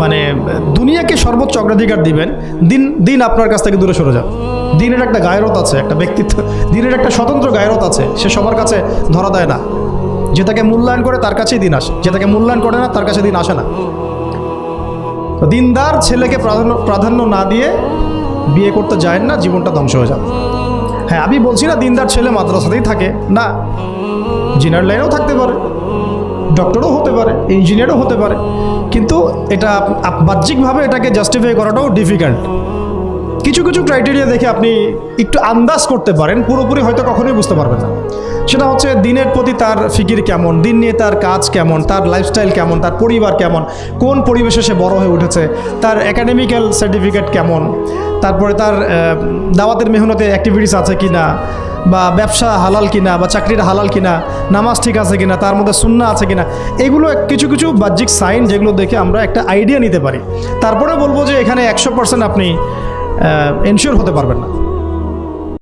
মানে দুনিয়াকে সর্বোচ্চ অগ্রাধিকার দিবেন, দিন দিন আপনার কাছ থেকে দূরে সরে যাবে দিনের একটা গায়রত আছে, একটা ব্যক্তিত্ব, দিনের একটা স্বতন্ত্র গায়রত আছে, সে সবার কাছে ধরা দেয় না। যে তাকে মূল্যায়ন করে তার কাছেই দিন আসে যে তাকে মূল্যায়ন করে না, তার কাছে দিন আসে না। দিনদার ছেলেকে প্রাধান্য প্রাধান্য না দিয়ে বিয়ে করতে যায় না, জীবনটা ধ্বংস হয়ে যাবে। হ্যাঁ আমি বলছি না দিনদার ছেলে মাদ্রাসাতেই থাকে, না। ইঞ্জিনিয়ার লাইনেও থাকতে পারে ডক্টরও হতে পারে ইঞ্জিনিয়ারও হতে পারে, কিন্তু এটা বাহ্যিকভাবে এটাকে জাস্টিফাই করাটাও ডিফিকাল্ট কিছু কিছু ক্রাইটেরিয়া দেখে আপনি একটু আন্দাজ করতে পারেন, পুরোপুরি হয়তো কখনোই বুঝতে পারবেন না। সেটা হচ্ছে দিনের প্রতি তার ফিকির কেমন, দিন নিয়ে তার কাজ কেমন, তার লাইফস্টাইল কেমন, তার পরিবার কেমন, কোন পরিবেশে সে বড় হয়ে উঠেছে, তার একাডেমিক্যাল সার্টিফিকেট কেমন, তারপরে তার দাওয়াতের মেহনতে অ্যাক্টিভিটিস আছে কি না বা ব্যবসা হালাল কিনা, বা চাকরির হালাল কিনা, নামাজ ঠিক আছে কিনা, তার মধ্যে সুন্না আছে কিনা, এগুলো কিছু কিছু বাহ্যিক সাইন যেগুলো দেখে আমরা একটা আইডিয়া নিতে পারি। তারপরে বলব যে এখানে একশো পার্সেন্ট আপনি এনশিওর হতে পারবেন না।